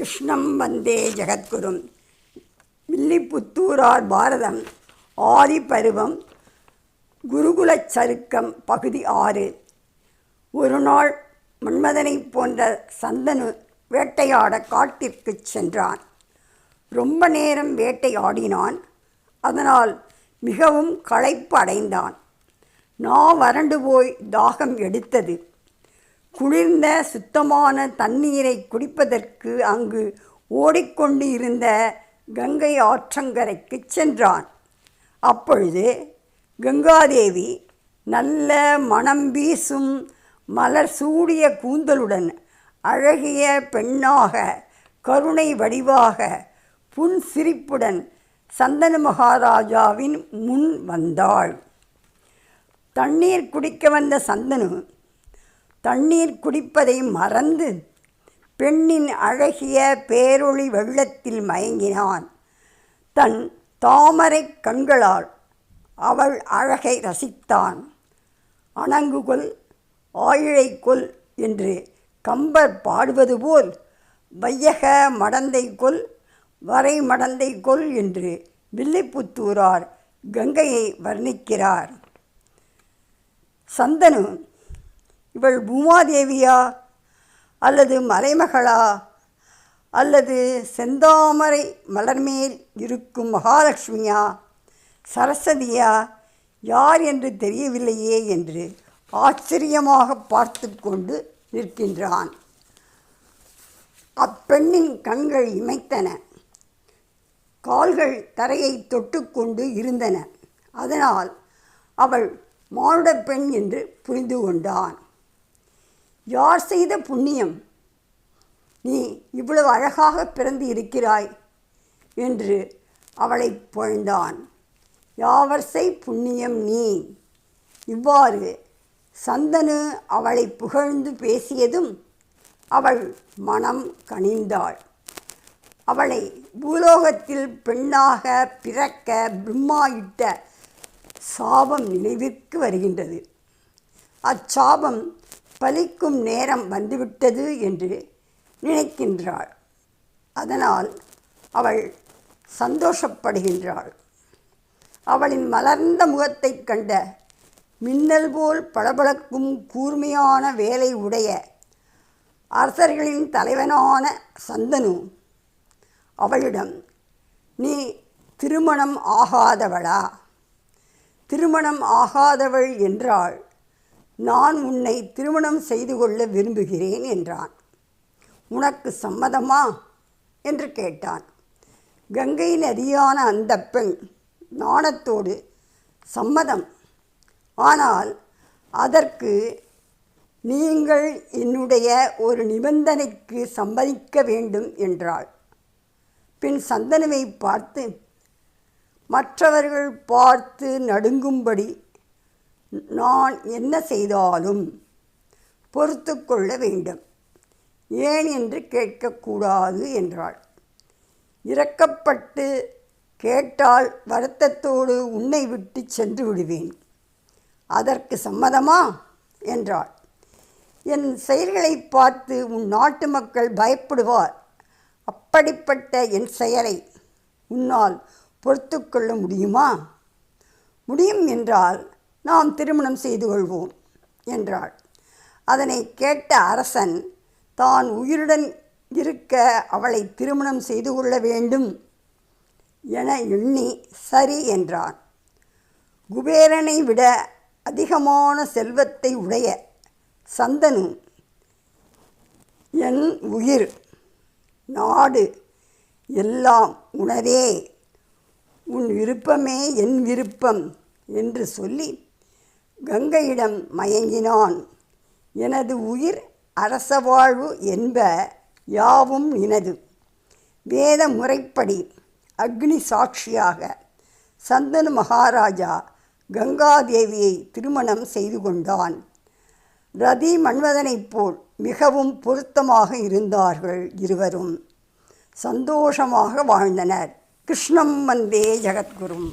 கிருஷ்ணம் வந்தே ஜெகத்குரும். வில்லிபுத்தூரார் பாரதம் ஆதி பருவம் குருகுலச் சருக்கம் பகுதி ஆறு. ஒரு நாள் மன்மதனை போன்ற சந்தனு வேட்டையாட காட்டிற்குச் சென்றான். ரொம்ப நேரம் வேட்டையாடினான். அதனால் மிகவும் களைப்பு அடைந்தான் நான் வறண்டு போய் தாகம் எடுத்தது. குளிர்ந்த சுத்தமான தண்ணீரை குடிப்பதற்கு அங்கு ஓடிக்கொண்டு இருந்த கங்கை ஆற்றங்கரைக்கு சென்றான். அப்பொழுது கங்காதேவி நல்ல மணம் வீசும் மலர் சூடிய கூந்தலுடன் அழகிய பெண்ணாக கருணை வடிவாக புன் சிரிப்புடன் சந்தன மகாராஜாவின் முன் வந்தாள். தண்ணீர் குடிக்க வந்த சந்தனு தண்ணீர் குடிப்பதை மறந்து பெண்ணின் அழகிய பேரொளி வெள்ளத்தில் மயங்கினான். தன் தாமரை கண்களால் அவள் அழகை ரசித்தான். அணங்குகொல் ஆயிழை கொல் என்று கம்பர் பாடுவது போல் வையக மடந்தை கொல் வரை மடந்தை கொல் என்று வில்லிப்புத்தூரார் கங்கையை வர்ணிக்கிறார். சந்தனு இவள் பூமாதேவியா அல்லது மலைமகளா அல்லது செந்தாமரை மலர்மேல் இருக்கும் மகாலட்சுமியா? சரஸ்வதியா? யார் என்று தெரியவில்லையே என்று ஆச்சரியமாக பார்த்து கொண்டு நிற்கின்றான். அப்பெண்ணின் கண்கள் இமைத்தன. கால்கள் தரையை தொட்டுக்கொண்டு இருந்தன. அதனால் அவள் மானுட பெண் என்று புரிந்து கொண்டான். யார் செய்த புண்ணியம்? நீ இவ்வளவு அழகாக பிறந்து இருக்கிறாய் என்று அவளை புகழ்ந்தான். யாவர் செய் புண்ணியம் நீ? இவ்வாறு சந்தனு அவளை புகழ்ந்து பேசியதும் அவள் மனம் கனிந்தாள். அவளை பூலோகத்தில் பெண்ணாக பிறக்க பிரம்மா இட்ட சாபம் நினைவிற்கு வருகின்றது. அச்சாபம் பலிக்கும் நேரம் வந்துவிட்டது என்று நினைக்கின்றாள். அதனால் அவள் சந்தோஷப்படுகின்றாள். அவளின் மலர்ந்த முகத்தைக் கண்ட மின்னல் போல் பளபளக்கும் கூர்மையான வேலை உடைய அரசர்களின் தலைவனான சந்தனு அவளிடம் நீ திருமணம் ஆகாதவளா? திருமணம் ஆகாதவள் என்றாள். நான் உன்னை திருமணம் செய்து கொள்ள விரும்புகிறேன் என்றான். உனக்கு சம்மதமா? என்று கேட்டான். கங்கை நதியான அந்த பெண் நாணத்தோடு சம்மதம். ஆனால் அதற்கு நீங்கள் என்னுடைய ஒரு நிபந்தனைக்கு சம்மதிக்க வேண்டும் என்றாள். பின் சந்தனுவை பார்த்து மற்றவர்கள் பார்த்து நடுங்கும்படி நான் என்ன செய்தாலும் பொறுத்து கொள்ள வேண்டும். ஏன் என்று கேட்கக்கூடாது என்றாள். இறக்கப்பட்டு கேட்டால் வருத்தத்தோடு உன்னை விட்டு சென்று விடுவேன். அதற்கு சம்மதமா? என்றாள். என் செயல்களை பார்த்து உன் நாட்டு மக்கள் பயப்படுவார். அப்படிப்பட்ட என் செயலை உன்னால் பொறுத்து கொள்ள முடியுமா? முடியும் என்றால் நாம் திருமணம் செய்து கொள்வோம் என்றாள். அதனை கேட்ட அரசன் தான் உயிருடன் இருக்க அவளை திருமணம் செய்து கொள்ள வேண்டும் என எண்ணி சரி என்றான். குபேரனை விட அதிகமான செல்வத்தை உடைய சந்தனு என் உயிர் நாடு எல்லாம் உணரே உன் விருப்பமே என் விருப்பம் என்று சொல்லி கங்கையிடம் மயங்கினான். எனது உயிர் அரச வாழ்வு என்ப யாவும் நினது வேத முறைப்படி அக்னி சாட்சியாக சந்தனு மகாராஜா கங்காதேவியை திருமணம் செய்து கொண்டான். ரதி மன்மதனைப் போல் மிகவும் பொருத்தமாக இருந்தார்கள் இருவரும். சந்தோஷமாக வாழ்ந்தனர். கிருஷ்ணம் வந்தே ஜெகத்குரும்.